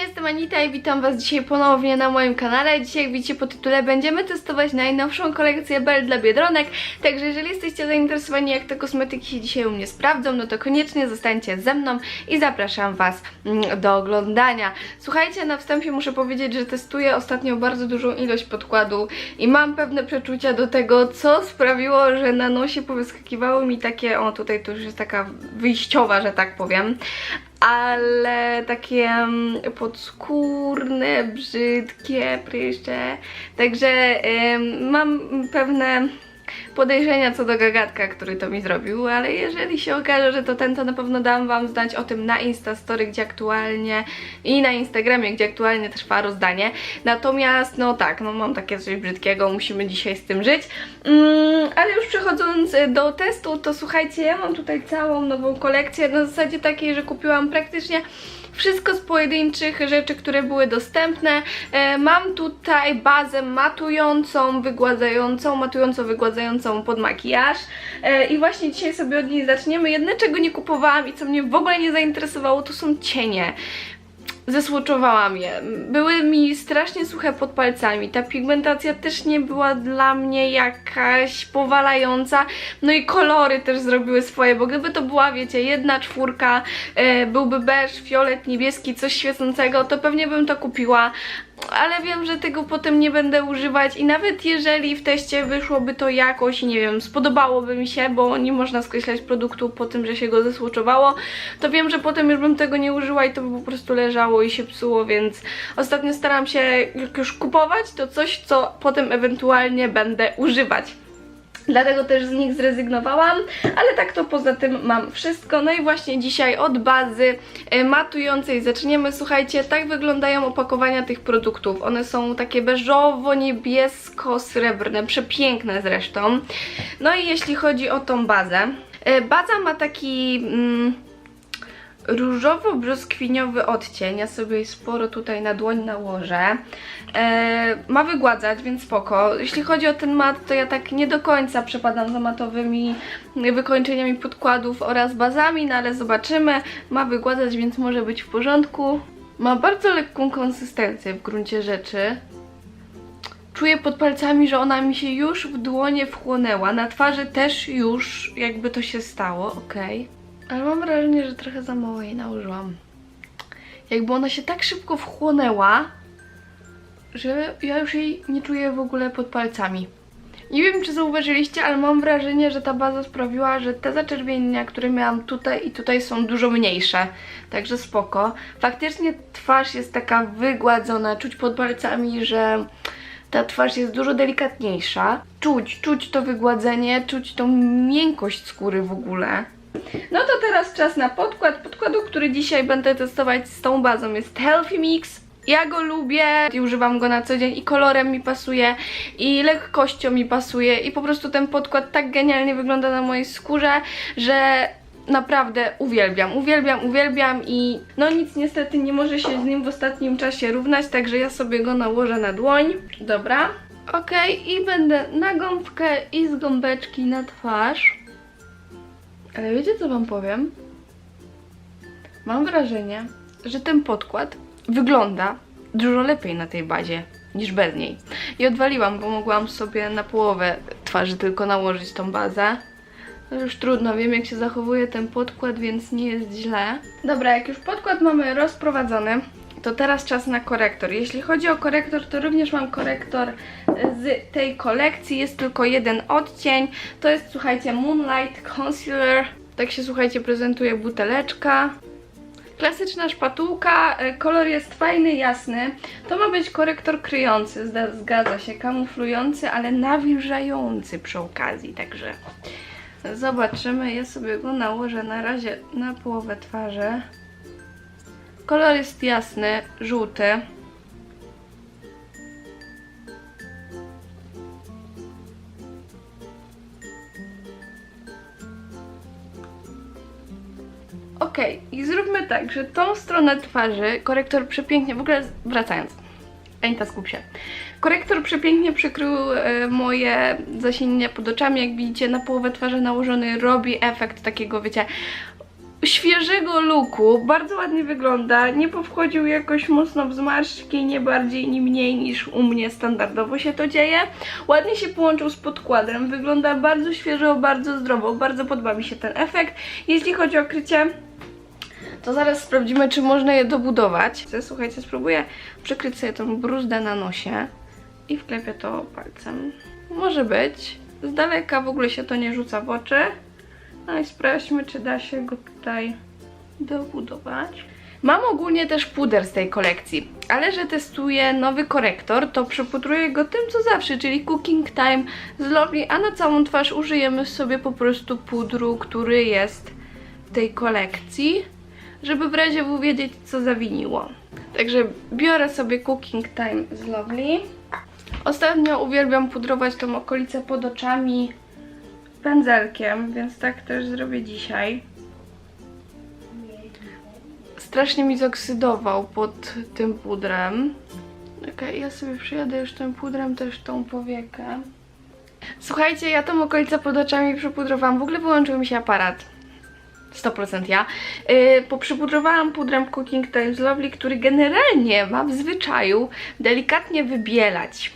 jestem Anita i witam Was dzisiaj ponownie na moim kanale. Dzisiaj, jak widzicie po tytule, będziemy testować najnowszą kolekcję Bell dla Biedronek. Także jeżeli jesteście zainteresowani, jak te kosmetyki się dzisiaj u mnie sprawdzą, no to koniecznie zostańcie ze mną i zapraszam Was mm, do oglądania. Słuchajcie, na wstępie muszę powiedzieć, że testuję ostatnio bardzo dużą ilość podkładu i mam pewne przeczucia do tego, co sprawiło, że na nosie powyskakiwały mi takie, o tutaj to już jest taka wyjściowa, że tak powiem, ale takie mm, podskórne, brzydkie pryszcze. Także mam pewne podejrzenia co do gagatka, który to mi zrobił, ale jeżeli się okaże, że to ten, to na pewno dam Wam znać o tym na Instastory, gdzie aktualnie i na Instagramie, gdzie aktualnie trwa rozdanie. Natomiast, no tak, no mam takie coś brzydkiego, musimy dzisiaj z tym żyć. Mm, ale już przechodząc do testu, to słuchajcie, ja mam tutaj całą nową kolekcję na zasadzie takiej, że kupiłam praktycznie wszystko z pojedynczych rzeczy, które były dostępne. E, mam tutaj bazę matującą, wygładzającą, matująco-wygładzającą pod makijaż. E, I właśnie dzisiaj sobie od niej zaczniemy. Jedne, czego nie kupowałam i co mnie w ogóle nie zainteresowało, to są cienie zesłoczowałam je. Były mi strasznie suche pod palcami. Ta pigmentacja też nie była dla mnie jakaś powalająca. No i kolory też zrobiły swoje, bo gdyby to była, wiecie, jedna czwórka, e, byłby beż, fiolet, niebieski, coś świecącego, to pewnie bym to kupiła. Ale wiem, że tego potem nie będę używać i nawet jeżeli w teście wyszłoby to jakoś, nie wiem, spodobałoby mi się, bo nie można skreślać produktu po tym, że się go zesłoczowało, to wiem, że potem już bym tego nie użyła i to by po prostu leżało i się psuło, więc ostatnio staram się jak już kupować, to coś, co potem ewentualnie będę używać. Dlatego też z nich zrezygnowałam, ale tak to poza tym mam wszystko. No i właśnie dzisiaj od bazy e, matującej zaczniemy. Słuchajcie, tak wyglądają opakowania tych produktów. One są takie beżowo-niebiesko-srebrne, przepiękne zresztą. No i jeśli chodzi o tą bazę, e, baza ma taki... Mm, różowo-brzoskwiniowy odcień. Ja sobie sporo tutaj na dłoń nałożę. E, ma wygładzać, więc spoko. Jeśli chodzi o ten mat, to ja tak nie do końca przepadam za matowymi wykończeniami podkładów oraz bazami, no ale zobaczymy. Ma wygładzać, więc może być w porządku. Ma bardzo lekką konsystencję w gruncie rzeczy. Czuję pod palcami, że ona mi się już w dłonie wchłonęła. Na twarzy też już jakby to się stało, okej. Ale mam wrażenie, że trochę za mało jej nałożyłam. Jakby ona się tak szybko wchłonęła, że ja już jej nie czuję w ogóle pod palcami. Nie wiem, czy zauważyliście, ale mam wrażenie, że ta baza sprawiła, że te zaczerwienienia, które miałam tutaj i tutaj są dużo mniejsze. Także spoko. Faktycznie twarz jest taka wygładzona, czuć pod palcami, że ta twarz jest dużo delikatniejsza. Czuć, czuć to wygładzenie, czuć tą miękkość skóry w ogóle. No to teraz czas na podkład. Podkładu, który dzisiaj będę testować z tą bazą jest Healthy Mix. Ja go lubię i używam go na co dzień i kolorem mi pasuje i lekkością mi pasuje i po prostu ten podkład tak genialnie wygląda na mojej skórze, że naprawdę uwielbiam, uwielbiam, uwielbiam i no nic niestety nie może się z nim w ostatnim czasie równać, także ja sobie go nałożę na dłoń. Dobra. Ok, i będę na gąbkę i z gąbeczki na twarz. Ale wiecie co wam powiem? Mam wrażenie, że ten podkład wygląda dużo lepiej na tej bazie niż bez niej. I odwaliłam, bo mogłam sobie na połowę twarzy tylko nałożyć tą bazę. No już trudno, wiem jak się zachowuje ten podkład, więc nie jest źle. Dobra, jak już podkład mamy rozprowadzony, to teraz czas na korektor. Jeśli chodzi o korektor, to również mam korektor z tej kolekcji. Jest tylko jeden odcień. To jest, słuchajcie, Moonlight Concealer. Tak się, słuchajcie, prezentuje buteleczka. Klasyczna szpatułka, e, kolor jest fajny, jasny. To ma być korektor kryjący, zgadza się, kamuflujący, ale nawilżający przy okazji, także zobaczymy. Ja sobie go nałożę na razie na połowę twarzy. Kolor jest jasny, żółty. Okej, i zróbmy tak, że tą stronę twarzy korektor przepięknie, w ogóle wracając, Anita skup się. Korektor przepięknie przykrył e, moje zasięgnięcia pod oczami, jak widzicie na połowę twarzy nałożony robi efekt takiego, wiecie, świeżego looku, bardzo ładnie wygląda, nie powchodził jakoś mocno w zmarszczki, nie bardziej, nie mniej niż u mnie standardowo się to dzieje. Ładnie się połączył z podkładem, wygląda bardzo świeżo, bardzo zdrowo, bardzo podoba mi się ten efekt. Jeśli chodzi o krycie, to zaraz sprawdzimy, czy można je dobudować. Słuchajcie, spróbuję przykryć sobie tą bruzdę na nosie i wklepię to palcem. Może być. Z daleka w ogóle się to nie rzuca w oczy. No i sprawdźmy, czy da się go tutaj dobudować. Mam ogólnie też puder z tej kolekcji, ale że testuję nowy korektor, to przepudruję go tym co zawsze, czyli Cooking Time z Lovely, a na całą twarz użyjemy sobie po prostu pudru, który jest w tej kolekcji, żeby w razie W wiedzieć co zawiniło. Także biorę sobie Cooking Time z Lovely. Ostatnio uwielbiam pudrować tą okolicę pod oczami pędzelkiem, więc tak też zrobię dzisiaj. Strasznie mi zoksydował pod tym pudrem. Okej, ja sobie przyjadę już tym pudrem też tą powiekę. Słuchajcie, ja tą okolicę pod oczami przypudrowałam. W ogóle wyłączył mi się aparat. 100% ja. Yy, poprzypudrowałam pudrem Cooking Times Lovely, który generalnie ma w zwyczaju delikatnie wybielać.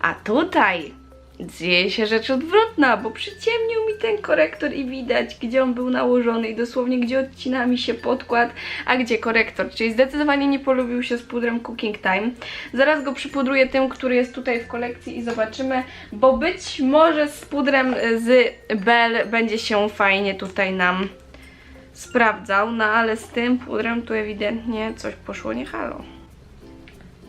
A tutaj dzieje się rzecz odwrotna, bo przyciemnił ten korektor i widać, gdzie on był nałożony i dosłownie gdzie odcina mi się podkład, a gdzie korektor. Czyli zdecydowanie nie polubił się z pudrem Cooking Time. Zaraz go przypudruję tym, który jest tutaj w kolekcji i zobaczymy, bo być może z pudrem z Bell będzie się fajnie tutaj nam sprawdzał, no ale z tym pudrem tu ewidentnie coś poszło nie halo.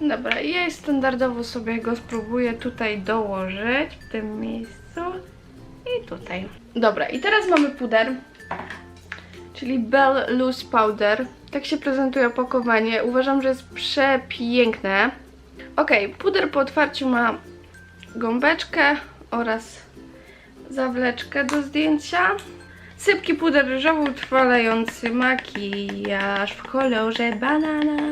Dobra, ja standardowo sobie go spróbuję tutaj dołożyć w tym miejscu tutaj. Dobra, i teraz mamy puder, czyli Bell Loose Powder. Tak się prezentuje opakowanie. Uważam, że jest przepiękne. Ok, puder po otwarciu ma gąbeczkę oraz zawleczkę do zdjęcia. Sypki puder ryżowy utrwalający makijaż w kolorze banana.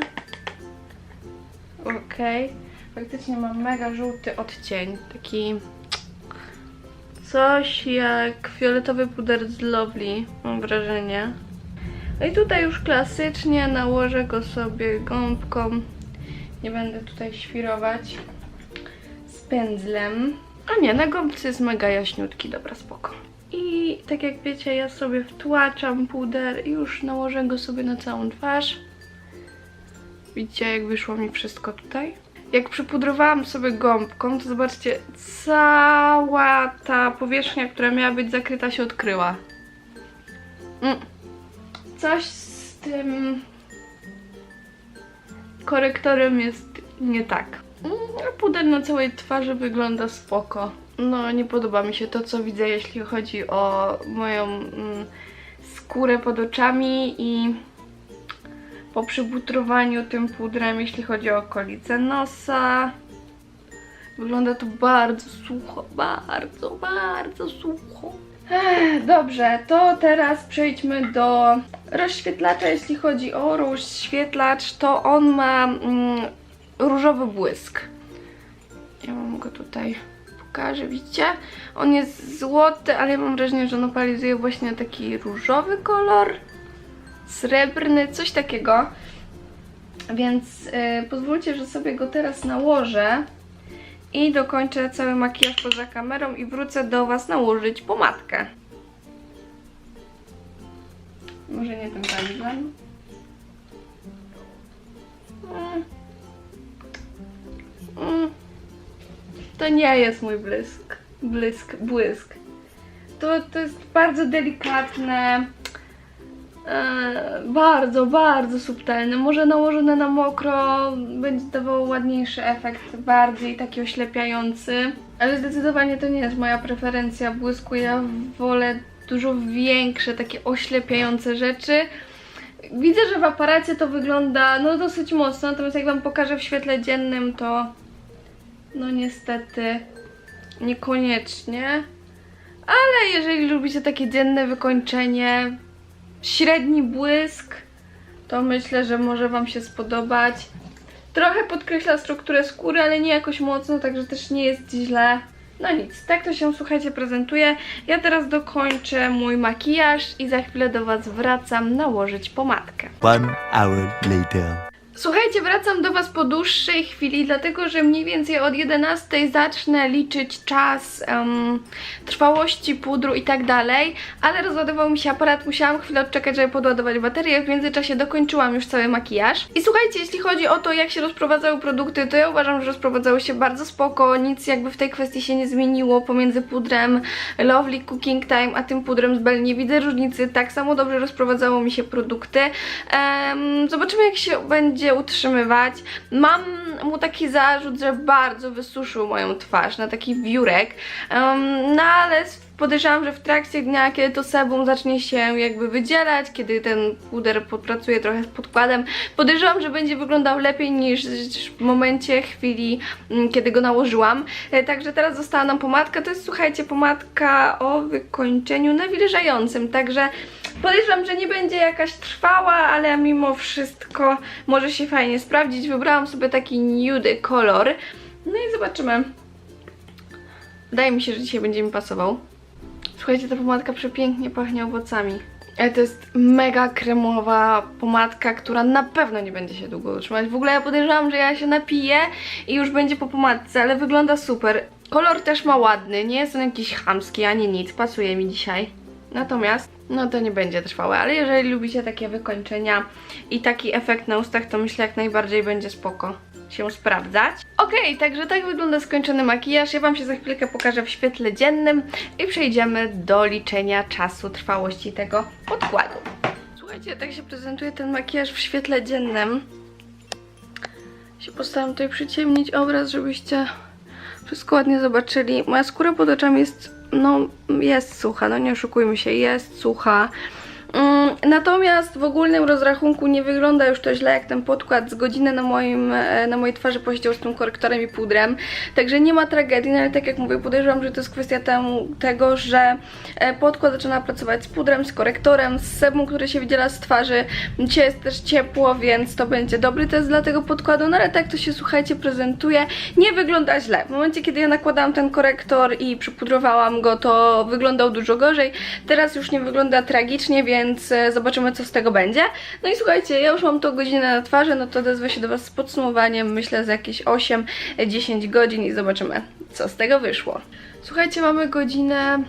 Okej. Faktycznie mam mega żółty odcień. Taki coś jak fioletowy puder z Lovely, mam wrażenie. No i tutaj już klasycznie nałożę go sobie gąbką. Nie będę tutaj świrować z pędzlem. A nie, na gąbce jest mega jaśniutki, dobra, spoko. I tak jak wiecie, ja sobie wtłaczam puder i już nałożę go sobie na całą twarz. Widzicie, jak wyszło mi wszystko tutaj? Jak przypudrowałam sobie gąbką, to zobaczcie, cała ta powierzchnia, która miała być zakryta, się odkryła. Mm. Coś z tym korektorem jest nie tak. Mm, a puder na całej twarzy wygląda spoko. No, nie podoba mi się to, co widzę, jeśli chodzi o moją mm, skórę pod oczami i po przybutrowaniu tym pudrem, jeśli chodzi o okolice nosa. Wygląda to bardzo sucho, bardzo, bardzo sucho. Ech, dobrze, to teraz przejdźmy do rozświetlacza. Jeśli chodzi o rozświetlacz, to on ma mm, różowy błysk. Ja mam go tutaj pokażę, widzicie? On jest złoty, ale ja mam wrażenie, że on opalizuje właśnie taki różowy kolor srebrny, coś takiego. Więc yy, pozwólcie, że sobie go teraz nałożę i dokończę cały makijaż poza kamerą i wrócę do Was nałożyć pomadkę. Może nie tym pędzlem. Mm. Mm. To nie jest mój błysk. Błysk, błysk. To, to jest bardzo delikatne. E, bardzo, bardzo subtelne. Może nałożone na mokro będzie dawało ładniejszy efekt, bardziej taki oślepiający. Ale zdecydowanie to nie jest moja preferencja błysku. Ja wolę dużo większe, takie oślepiające rzeczy. Widzę, że w aparacie to wygląda no dosyć mocno, natomiast jak Wam pokażę w świetle dziennym, to no niestety niekoniecznie. Ale jeżeli lubicie takie dzienne wykończenie, średni błysk, to myślę, że może Wam się spodobać. Trochę podkreśla strukturę skóry, ale nie jakoś mocno, także też nie jest źle. No nic, tak to się słuchajcie prezentuje. Ja teraz dokończę mój makijaż i za chwilę do Was wracam nałożyć pomadkę. One hour later. Słuchajcie, wracam do Was po dłuższej chwili, dlatego że mniej więcej od 11 zacznę liczyć czas em, trwałości pudru i tak dalej, ale rozładował mi się aparat, musiałam chwilę odczekać, żeby podładować baterię, w międzyczasie dokończyłam już cały makijaż. I słuchajcie, jeśli chodzi o to, jak się rozprowadzały produkty, to ja uważam, że rozprowadzały się bardzo spoko, nic jakby w tej kwestii się nie zmieniło pomiędzy pudrem Lovely Cooking Time, a tym pudrem z Bell nie widzę różnicy, tak samo dobrze rozprowadzało mi się produkty. Em, zobaczymy jak się będzie utrzymywać. Mam mu taki zarzut, że bardzo wysuszył moją twarz na taki wiórek, Em, no ale podejrzewam, że w trakcie dnia, kiedy to sebum zacznie się jakby wydzielać, kiedy ten puder podpracuje trochę z podkładem, podejrzewam, że będzie wyglądał lepiej niż w momencie, chwili, mm, kiedy go nałożyłam. E, Także teraz została nam pomadka. To jest, słuchajcie, pomadka o wykończeniu nawilżającym, także podejrzewam, że nie będzie jakaś trwała, ale mimo wszystko może się fajnie sprawdzić. Wybrałam sobie taki nude kolor. No i zobaczymy. Wydaje mi się, że dzisiaj będzie mi pasował. Słuchajcie, ta pomadka przepięknie pachnie owocami. To jest mega kremowa pomadka, która na pewno nie będzie się długo utrzymać. W ogóle ja podejrzewam, że ja się napiję i już będzie po pomadce, ale wygląda super. Kolor też ma ładny, nie jest on jakiś chamski ani nic, pasuje mi dzisiaj. Natomiast, no to nie będzie trwałe, ale jeżeli lubicie takie wykończenia i taki efekt na ustach, to myślę jak najbardziej będzie spoko się sprawdzać. Okej, także tak wygląda skończony makijaż. Ja Wam się za chwilkę pokażę w świetle dziennym i przejdziemy do liczenia czasu trwałości tego podkładu. Słuchajcie, tak się prezentuje ten makijaż w świetle dziennym. Się postaram tutaj przyciemnić obraz, żebyście wszystko ładnie zobaczyli. Moja skóra pod oczami jest, no, jest sucha, no nie oszukujmy się, jest sucha. Mm, Natomiast w ogólnym rozrachunku nie wygląda już to źle, jak ten podkład z godziny na, moim, e, na mojej twarzy posiedział z tym korektorem i pudrem. Także nie ma tragedii, no ale tak jak mówię, podejrzewam, że to jest kwestia temu, tego, że e, podkład zaczyna pracować z pudrem, z korektorem, z sebum, który się wydziela z twarzy. Dzisiaj jest też ciepło, więc to będzie dobry test dla tego podkładu, no ale tak to się, słuchajcie, prezentuje. Nie wygląda źle. W momencie, kiedy ja nakładałam ten korektor i przypudrowałam go, to wyglądał dużo gorzej. Teraz już nie wygląda tragicznie, więc e, zobaczymy, co z tego będzie. No i słuchajcie, ja już mam to godzinę na twarzy, no to odezwę się do Was z podsumowaniem, myślę, za jakieś 8-10 godzin i zobaczymy, co z tego wyszło. Słuchajcie, mamy godzinę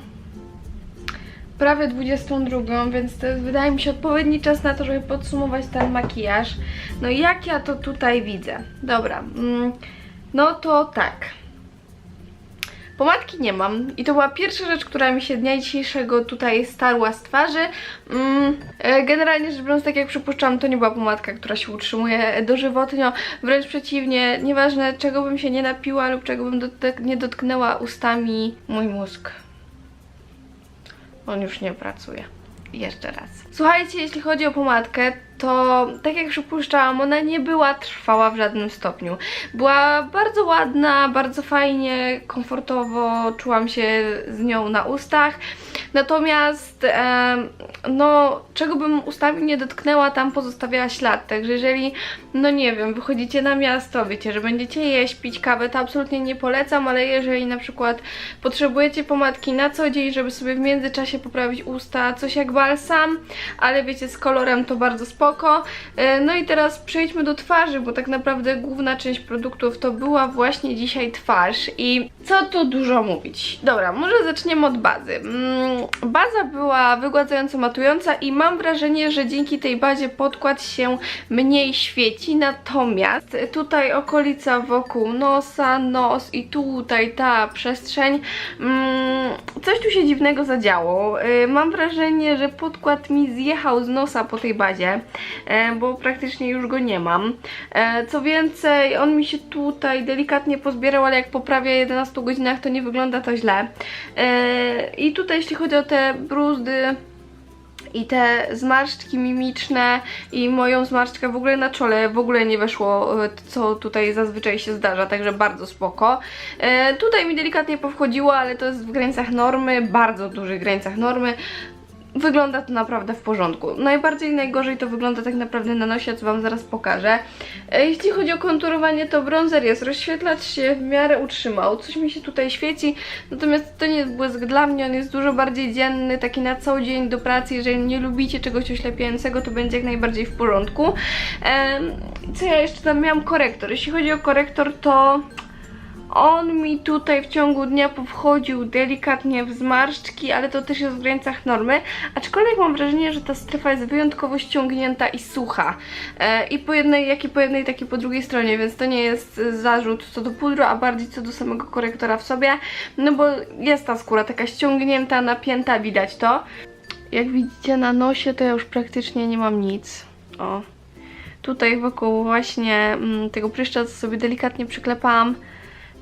prawie 22, więc to jest, wydaje mi się, odpowiedni czas na to, żeby podsumować ten makijaż. No jak ja to tutaj widzę? Dobra, mm, no to tak. Pomadki nie mam i to była pierwsza rzecz, która mi się dnia dzisiejszego tutaj starła z twarzy. Mm, e, generalnie rzecz biorąc, tak jak przypuszczam, to nie była pomadka, która się utrzymuje dożywotnio. Wręcz przeciwnie, nieważne czego bym się nie napiła lub czego bym dotyk- nie dotknęła ustami, mój mózg. On już nie pracuje. Jeszcze raz. Słuchajcie, jeśli chodzi o pomadkę, to tak jak przypuszczałam, ona nie była trwała w żadnym stopniu. Była bardzo ładna, bardzo fajnie, komfortowo czułam się z nią na ustach. Natomiast, em, no, czego bym ustami nie dotknęła, tam pozostawiała ślad. Także jeżeli, no nie wiem, wychodzicie na miasto, wiecie, że będziecie jeść, pić kawę, to absolutnie nie polecam, ale jeżeli na przykład potrzebujecie pomadki na co dzień, żeby sobie w międzyczasie poprawić usta, coś jak balsam, ale wiecie, z kolorem to bardzo spoko. E, No i teraz przejdźmy do twarzy, bo tak naprawdę główna część produktów to była właśnie dzisiaj twarz i co tu dużo mówić. Dobra, może zaczniemy od bazy. Mm, Baza była wygładzająco matująca i mam wrażenie, że dzięki tej bazie podkład się mniej świeci, natomiast tutaj okolica wokół nosa, nos i tutaj ta przestrzeń, mm, coś tu się dziwnego zadziało. Y, Mam wrażenie, że podkład mi zjechał z nosa po tej bazie, e, bo praktycznie już go nie mam. E, Co więcej, on mi się tutaj delikatnie pozbierał, ale jak poprawia 11 godzinach, to nie wygląda to źle. E, I tutaj jeśli chodzi o te bruzdy i te zmarszczki mimiczne i moją zmarszczkę w ogóle na czole w ogóle nie weszło, e, co tutaj zazwyczaj się zdarza, także bardzo spoko. E, tutaj mi delikatnie powchodziło, ale to jest w granicach normy, bardzo dużych granicach normy. Wygląda to naprawdę w porządku. Najbardziej najgorzej to wygląda tak naprawdę na nosie, co Wam zaraz pokażę. E, Jeśli chodzi o konturowanie, to bronzer jest, rozświetlacz się w miarę utrzymał, coś mi się tutaj świeci, natomiast to nie jest błysk dla mnie, on jest dużo bardziej dzienny, taki na co dzień do pracy, jeżeli nie lubicie czegoś oślepiającego, to będzie jak najbardziej w porządku. Em, co ja jeszcze tam miałam? Korektor. Jeśli chodzi o korektor, to on mi tutaj w ciągu dnia powchodził delikatnie w zmarszczki, ale to też jest w granicach normy. Aczkolwiek mam wrażenie, że ta strefa jest wyjątkowo ściągnięta i sucha. E, I po jednej, jak i po jednej, tak i po drugiej stronie, więc to nie jest zarzut co do pudru, a bardziej co do samego korektora w sobie. No bo jest ta skóra taka ściągnięta, napięta, widać to. Jak widzicie na nosie, to ja już praktycznie nie mam nic. O. Tutaj wokół właśnie mm, tego pryszcza sobie delikatnie przyklepałam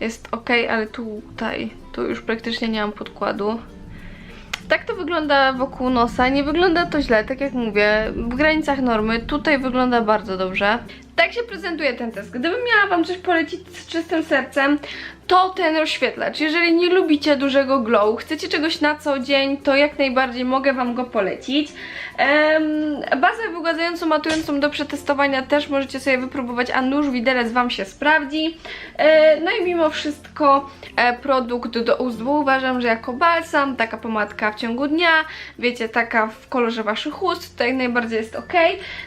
jest ok, ale tutaj, tu już praktycznie nie mam podkładu. Tak to wygląda wokół nosa. Nie wygląda to źle, tak jak mówię, w granicach normy. Tutaj wygląda bardzo dobrze. Tak się prezentuje ten test. Gdybym miała Wam coś polecić z czystym sercem, to ten rozświetlacz. Jeżeli nie lubicie dużego glow, chcecie czegoś na co dzień, to jak najbardziej mogę Wam go polecić. Em, bazę wygładzającą, matującą do przetestowania też możecie sobie wypróbować, a nóż widelec Wam się sprawdzi. E, no i mimo wszystko e, produkt do ust, uważam, że jako balsam, taka pomadka w ciągu dnia, wiecie, taka w kolorze Waszych ust, to jak najbardziej jest ok.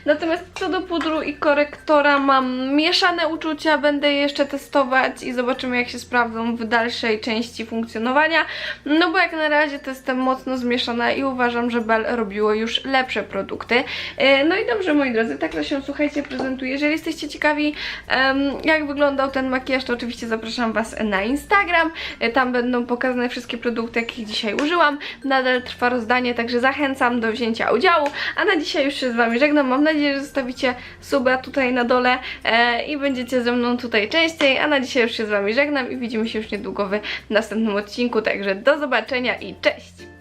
Natomiast co do pudru i korektora mam mieszane uczucia, będę je jeszcze testować i zobaczymy jak się sprawdzą w dalszej części funkcjonowania. No bo jak na razie to jestem mocno zmieszana i uważam, że Bell robiło już lepsze produkty. E, No i dobrze moi drodzy, tak to się słuchajcie prezentuje. Jeżeli jesteście ciekawi jak wyglądał ten makijaż, to oczywiście zapraszam Was na Instagram. E, Tam będą pokazane wszystkie produkty, jakich dzisiaj użyłam. Nadal trwa rozdanie, także zachęcam do wzięcia udziału. A na dzisiaj już się z Wami żegnam. Mam nadzieję, że zostawicie suba tutaj na dole e, i będziecie ze mną tutaj częściej. A na dzisiaj już się z Wami żegnam i widzimy się już niedługo w następnym odcinku. Także do zobaczenia i cześć!